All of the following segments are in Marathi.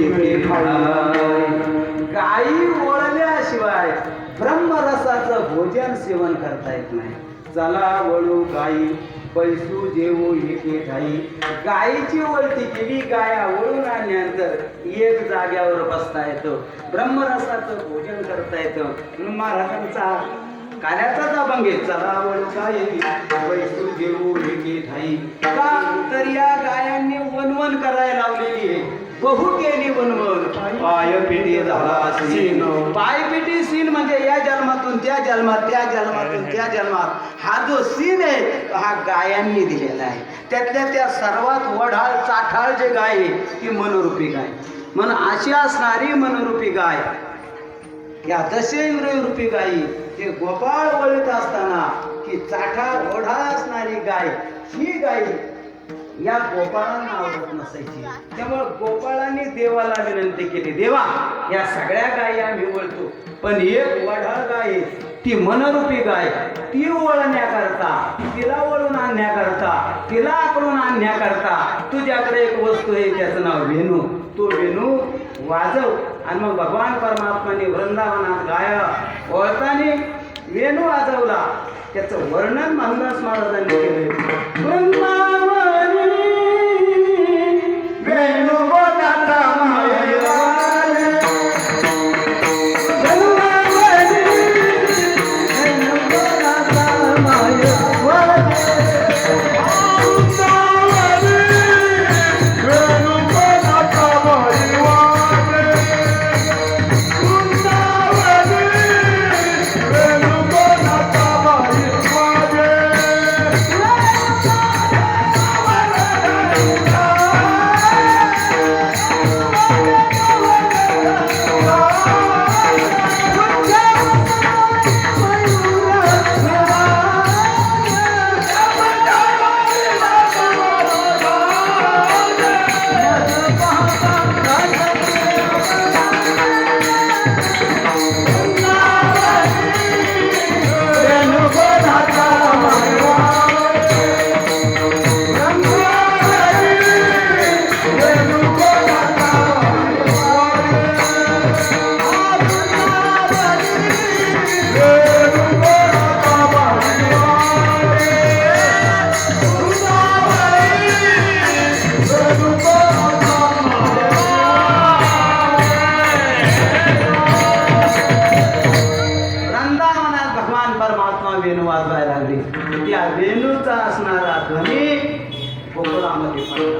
एके काही ओळल्याशिवाय ब्रह्मरसाचं भोजन सेवन करता येत नाही. चला वळू गाई पैसू जेवू एके ठाई गायीची वळती केली गाया वळून आणल्यानंतर एक जाग्यावर बसता येतं. ब्रह्मरसाचं भोजन करता येतं. म्हणून महाराजांचा कार्याचाच अभंग आहे. चला वळू गाई पैसू जेवू एके ठाई का तर या गायांनी वनवन करायला लावलेली बहु केली वनवन पाय पिटी झाला सीन. पाय पिटी सीन म्हणजे या जन्मातून त्या जन्मात त्या जन्मातून त्या जन्मात. हा जो सीन आहे तो हा गायांनी दिलेला आहे. त्यातल्या त्या सर्वात वढाळ चाठाळ जे गाय आहे ती मनोरूपी गाय. म्हणून अशी असणारी मनोरूपी गाय. या दशेंद्रिय रूपी गायी हे गोपाळ वळीत असताना की चाठा ओढा असणारी गाय ही गाय या गोपाळांना आवडत नसायची. त्यामुळे गोपाळांनी देवाला विनंती केली देवा या सगळ्या गायी आम्ही वळतो पण एक वढाळ गाय ती मनरूपी गाय ती वळण्याकरता तिला वळून आणण्याकरता तिला आकडून आणण्याकरता तुझ्याकडे एक वस्तू आहे त्याचं नाव वेणू. तो वेणू वाजव आणि मग भगवान परमात्माने वृंदावनात गाय. ओळताने वेणू वाजवला. त्याचं वर्णन महाराज महाराजांनी केलं वृंदावनी त्या असणारा ध्वनी गोकुळामध्ये पडला.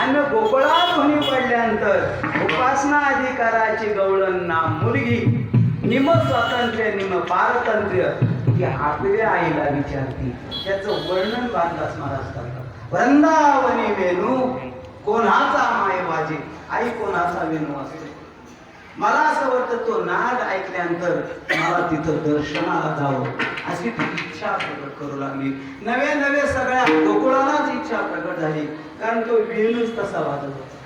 आणि गोकुळा ध्वनी पडल्यानंतर उपासना अधिकाराची गवळणना मुलगी निम स्वातंत्र्य निम पारतंत्र्य ती आपल्या आईला विचारते. त्याचं वर्णन बांधलास महाराज करतात. वृंदावनी वेणू कोणाचा माय वाजे आई कोणाचा वेणू असते? मला असं वाटतं तो नाद ऐकल्यानंतर मला तिथं दर्शनाला जावं. अशी ती इच्छा प्रकट करू लागली. नवे नवे सगळ्या गोकुळालाच इच्छा प्रकट झाली. कारण तो वेणूच तसा वाजत होता.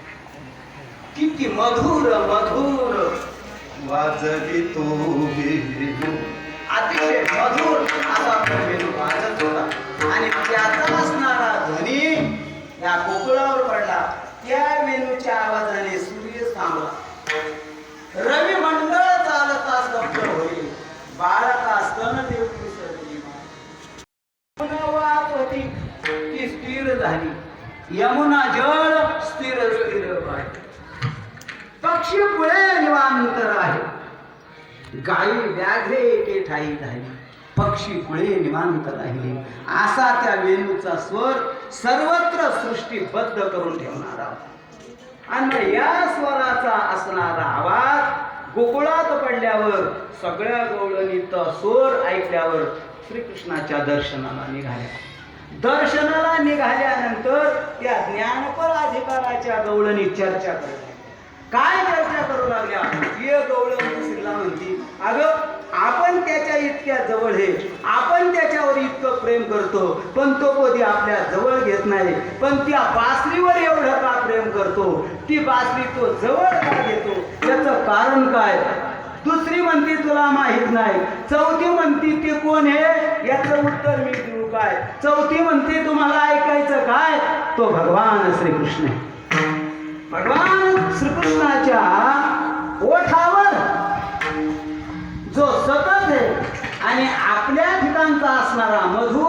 किती मधुर मधुर. वाजवी तो अतिशय मधुर असा तो वेणू वाजत होता. आणि त्याचा असणारा ध्वनी या गोकुळावर पडला. त्या यमुना जळ स्थिर स्थिर पक्षी पुळे निवांत राहिले गायी व्याघ्रे एके ठाई झाली पक्षी पुळे निवांत राहिले. असा त्या वेणूचा स्वर सर्वत्र सृष्टीबद्ध करून ठेवणारा. आणि या स्वराचा असणारा आवाज गोकुळात पडल्यावर सगळ्या गवळणीत स्वर ऐकल्यावर श्रीकृष्णाच्या दर्शनाला निघाल्या. दर्शनाला निघाल्यानंतर त्या ज्ञानपर अधिकाराच्या गवळणी चर्चा करत काय चर्चा करू लागल्या ये गवळण श्रीला म्हणती अगं आपण त्याच्या इतक्या जवळ आहे. आपण त्याच्यावर इतकं प्रेम करतो पण तो कधी आपल्या जवळ घेत नाही. पण त्या बासरीवर एवढं का प्रेम करतो? ती बासरी तो जवळ का घेतो? त्याचं कारण काय? दुसरी म्हणती तुला माहीत नाही. चौथी म्हणती ती कोण आहे? याचं उत्तर मी देऊ काय? चौथी म्हणती तुम्हाला ऐकायचं काय? तो भगवान श्रीकृष्ण भगवान श्रीकृष्णाच्या ओठावर जो सतत आहे आणि आपल्या ठिकाणचा असणारा मधु